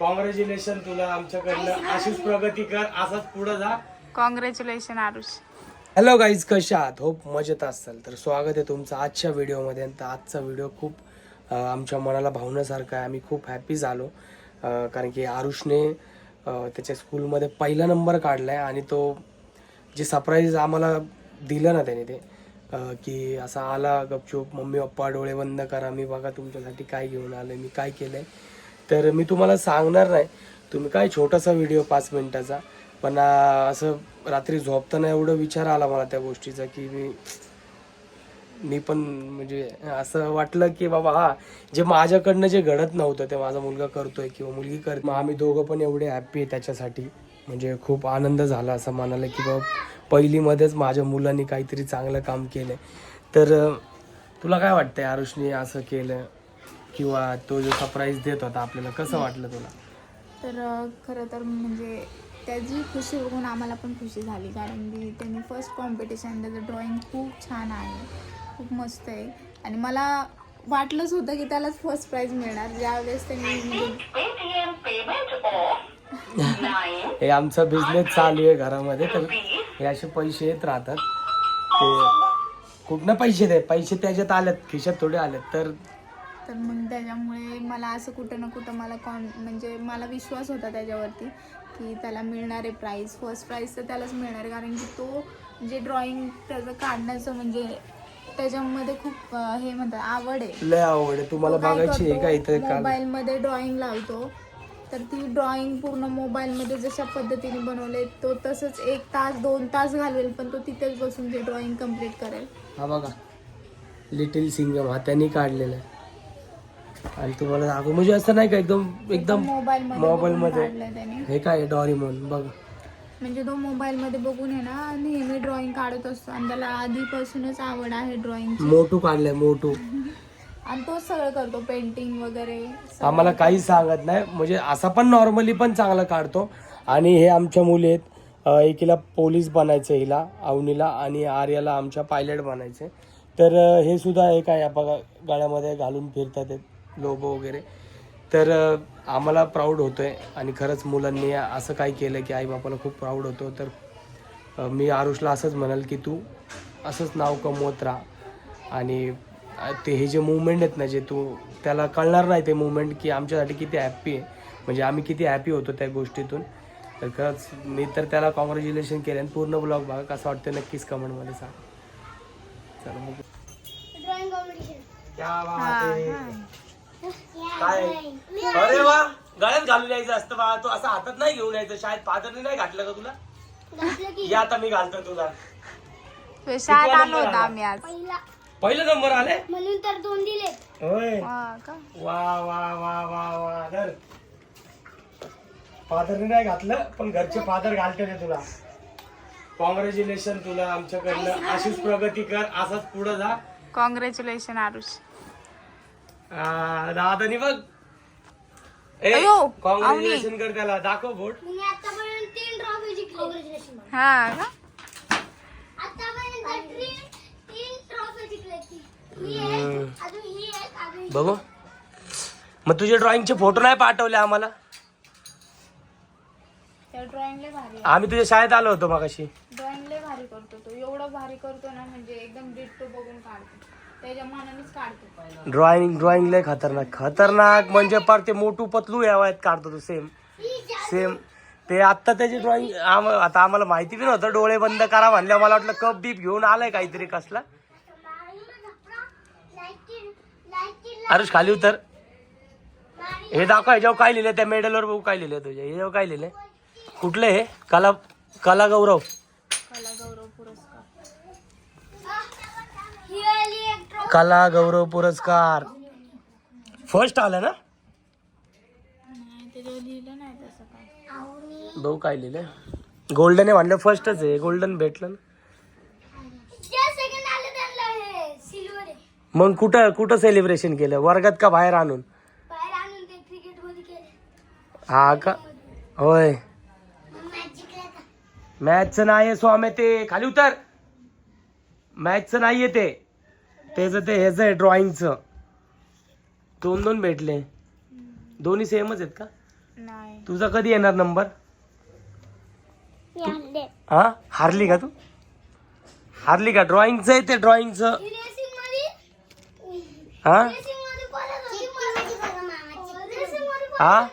Congratulation तुला आमच्याकडनं. अशीच प्रगती कर असाच पुढे जा. कॉंग्रॅच्युलेशन आरुष. हॅलो गाईज कशा आहात? होप मजेत असाल. तर स्वागत आहे तुमचं आजच्या व्हिडिओमध्ये आणि तर आजचा व्हिडिओ खूप आमच्या मनाला भावण्यासारखा आहे. आम्ही खूप हॅपी झालो. कारण की आरुषने त्याच्या स्कूलमध्ये पहिला नंबर काढला आहे आणि तो जे सरप्राईज आम्हाला दिलं ना त्याने ते की असा आला गपचूप मम्मी पप्पा डोळे बंद करा. मी बघा तुमच्यासाठी काय घेऊन आलं मी काय केलं आहे तर मी तुम्हाला सांगणार नाही. तुम्ही काय छोटासा व्हिडिओ पाच मिनिटाचा. पण असं रात्री झोपताना एवढं विचार आला मला त्या गोष्टीचा की मी मी पण म्हणजे असं वाटलं की बाबा हा जे माझ्याकडनं जे घडत नव्हतं ते माझा मुलगा करतोय किंवा मुलगी करते मग आम्ही दोघं पण एवढे हॅप्पी आहे त्याच्यासाठी. म्हणजे खूप आनंद झाला असं म्हणाला की बाबा पहिलीमध्येच माझ्या मुलांनी काहीतरी चांगलं काम केलं. तर तुला काय वाटतंय आरुषने असं केलं? किंवा तो जो सरप्राईज देत होता आपल्याला कसं वाटलं तुला? तर खरं तर म्हणजे त्याची खुशी बघून आम्हाला पण खुशी झाली. कारण की त्यांनी फर्स्ट कॉम्पिटिशन त्याचं ड्रॉइंग खूप छान आहे. खूप मस्त आहे. आणि मला वाटलंच होतं की त्यालाच फर्स्ट प्राईज मिळणार. ज्यावेळेस त्यांनी म्हणजे हे आमचा बिझनेस चालू आहे घरामध्ये तर हे असे पैसे येत राहतात. ते कुठनं पैसे दे पैसे त्याच्यात आलेत खिशात थोडे आलेत. तर तर मग त्याच्यामुळे मला असं कुठं ना कुठं मला कॉन म्हणजे मला विश्वास होता त्याच्यावरती की त्याला मिळणारे प्राईज फर्स्ट प्राईज तर त्यालाच मिळणार. आहे. कारण की तो जे ड्रॉइंग त्याचं काढण्याचं म्हणजे त्याच्यामध्ये खूप हे म्हणतात आवड आहे. लय आवड आहे. तुम्हाला बघायची आहे का इथे काल मोबाईल मध्ये ड्रॉइंग लावतो. तर ती ड्रॉइंग पूर्ण मोबाईल मध्ये जशा पद्धतीने बनवले तो तसंच एक तास दोन तास घालवेल पण तो तिथेच बसून ते ड्रॉइंग कंप्लीट करेल. हा बघा. लिटिल सिंगम हा त्यांनी काढलेला आहे. आणि तुम्हाला दाखव. म्हणजे असं नाही का एकदम एकदम मोबाईल मध्ये हे काय डॉरीमोन बघ. म्हणजे तो मोबाईल मध्ये बघून आहे ना नेहमी ड्रॉइंग काढत असतो. आणि त्याला आधीपासूनच आवड आहे ड्रॉइंगची मोटू काढलाय मोटू. आणि तो सगळं करतो पेंटिंग वगैरे. आम्हाला काहीच सांगत नाही. म्हणजे असा पण नॉर्मली पण चांगला काढतो. आणि हे आमच्या मुली आहेत. एकीला पोलीस बनायचं हिला अवनीला आणि आर्याला आमच्या पायलट बनायचे तर हे सुद्धा एक आहे. बघा गळ्यामध्ये घालून फिरतात लोगो वगैरे. तर आम्हाला प्राऊड होतोय आणि खरंच मुलांनी असं काय केलं की आई बापाला खूप प्राऊड होतो. तर मी आरुषला असंच म्हणाल की तू असंच नाव कमवत राहा. आणि ते हे जे मुवमेंट आहेत ना जे तू त्याला कळणार नाही ते मुवमेंट की आमच्यासाठी किती हॅप्पी आहे. म्हणजे आम्ही किती हॅपी होतो त्या गोष्टीतून. तर खरंच मी तर त्याला कॉंग्रॅच्युलेशन केलं आणि पूर्ण ब्लॉग बघा कसं वाटतं नक्कीच कमेंटमध्ये सांग. चला मग ड्रॉइंग कॉम्पिटिशन क्या? अरे वा गळ्यात घालून यायचं असतं बा. तू असं हातात नाही घेऊन यायचं. शाळेत फादरने नाही घातलं का तुला? या आता मी घालतो तुला. शाळेत कितवा आलो नंबर होता आला? आम्ही आज. पहिला पहिलं नंबर आले? म्हणून तर दोन दिलेत होय. हा का? वा वा वा वा वा धर. फादरने नाही घातलं पण घरचे फादर घालते ते तुला. कॉंग्रॅच्युलेशन तुला आमच्याकडनं. अशीच प्रगती कर असाच पुढे जा. कॉंग्रॅच्युलेशन आरुष. आ, दादानी बघ. अयो, कॉंग्रॅच्युलेशन कर त्याला. दाखव बोट मी आतापर्यंत तीन ट्रॉफी जिंकले. कॉंग्रॅच्युलेशन हा का? आतापर्यंत तीन तीन ट्रॉफी जिंकले ती ही एक अजून ही एक अजून ही बघू. मग तुझे ड्रॉइंगचे फोटो नाही पाठवले आम्हाला? त्या ड्रॉइंग लय भारी आम्ही तुझ्या शाळेत आलो होतो मागाशी. ड्रॉइंग लय भारी करतो तो. एवढं भारी करतो ना म्हणजे एकदम डिट्टो बघून काढतो. त्याच्या मनानेच काढतो. ड्रॉइंग ड्रॉइंग लय खतरनाक. खतरनाक म्हणजे पार ते मोठू पतलू यावायत काढतो तू सेम सेम ते आत्ता त्याची ड्रॉइंग आता आम्हाला माहिती बी नव्हतं. डोळे बंद करा म्हणल्या मला वाटलं कप बीप घेऊन आलाय काहीतरी कसला. आरुष खाली उतर. हे दाखव ह्याच्यावर काय लिहिलंय त्या मेडलवर बघू काय लिहिलंय तुझ्या ह्याच्यावर काय लिहिलंय. कुठलं हे? कला कला गौरव कला गौरव पुरस्कार कला गौरव पुरस्कार. फर्स्ट आला ना? लिहिलं भाऊ काय लिहिलंय? गोल्डन आहे म्हणलं फर्स्टच आहे. गोल्डन भेटलं ना? ज्या सेकंड आले त्यांना हे सिल्वर आहे. मग कुठं कुठं सेलिब्रेशन केलं? वर्गात का बाहेर आणून? बाहेर आणून ते क्रिकेटमध्ये केले. हा का? होय. मॅच नाही आहे स्वामी ते. खाली उतर. मॅचचं नाहीये ते. त्याचं ते ह्याचं आहे ड्रॉइंगचं दोन दोन भेटले. दोन्ही सेमच आहेत का? नाही. तुझा कधी येणार नंबर हा? हारली का तू? हारली का? ड्रॉइंगचं आहे ते ड्रॉइंगचं रेसिंगमध्ये हा रेसिंगमध्ये कोणाला होती माझी बघा मामाची. रेसिंगमध्ये हा? हा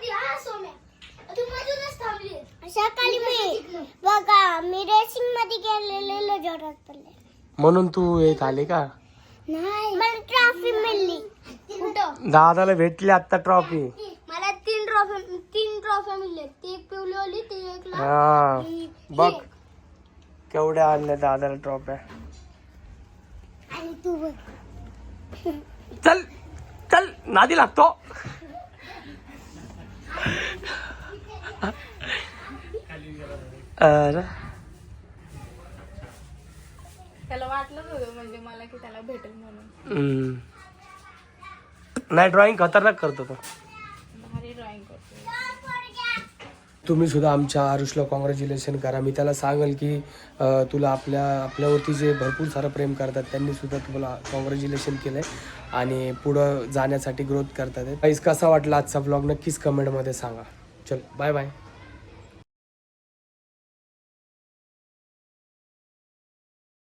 सकाळी मी बघा मी रेसिंगमध्ये गेलेलो जोरात पडले म्हणून तू एक आले का? मला ट्रॉफी मिळली. कुठं? दादाला भेटली आता ट्रॉफी. मला तीन ट्रॉफी तीन ट्रॉफी मिळले. ती एक पिवली होली ती एक लाल. हा. ही- बघ. केवढ्या आणल्या दादाला ट्रॉफ्या. आणि तू बघ. चल चल. नादी लागतो. अरे त्याला वाटलंच होतं म्हणजे मला की त्याला भेटेल म्हणून. हम्म. नाही ड्रॉइंग खतरनाक करतो तो. भारी ड्रॉइंग करतो तुम्ही सुद्धा आमच्या आरुषला कॉंग्रॅच्युलेशन करा. मी त्याला सांगेल की अं, तुला आपल्या आपल्यावरती जे भरपूर सारं प्रेम करतात त्यांनी सुद्धा तुम्हाला कॉंग्रॅच्युलेशन केलं आहे आणि पुढं जाण्यासाठी ग्रोथ करतात. काहीच कसा वाटला आजचा ब्लॉग नक्कीच कमेंटमध्ये सांगा. चल बाय बाय